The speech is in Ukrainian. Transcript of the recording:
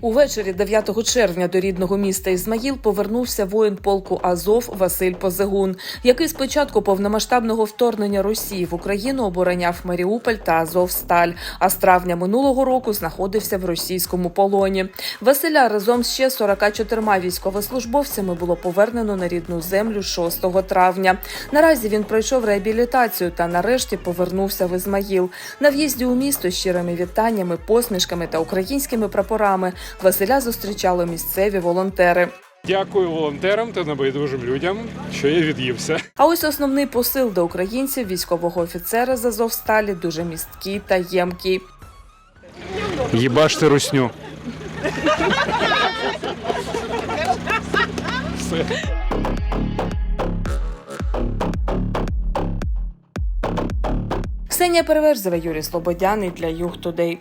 Увечері 9 червня до рідного міста Ізмаїл повернувся воїн полку Азов Василь Позегун, який спочатку повномасштабного вторгнення Росії в Україну обороняв Маріуполь та Азовсталь, а з травня минулого року знаходився в російському полоні. Василя разом з ще 44 військовослужбовцями було повернено на рідну землю 6 травня. Наразі він пройшов реабілітацію та нарешті повернувся в Ізмаїл. На в'їзді у місто щирими вітаннями, посмішками та українськими прапорами Василя зустрічали місцеві волонтери. Дякую волонтерам та небайдужим людям, що я від'ївся. А ось основний посил до українців військового офіцера з Азовсталі дуже місткий та ємкий. Їбаште русню. Все. Ксенія Переверзева, Юрій Слободяний для Юг Тудей.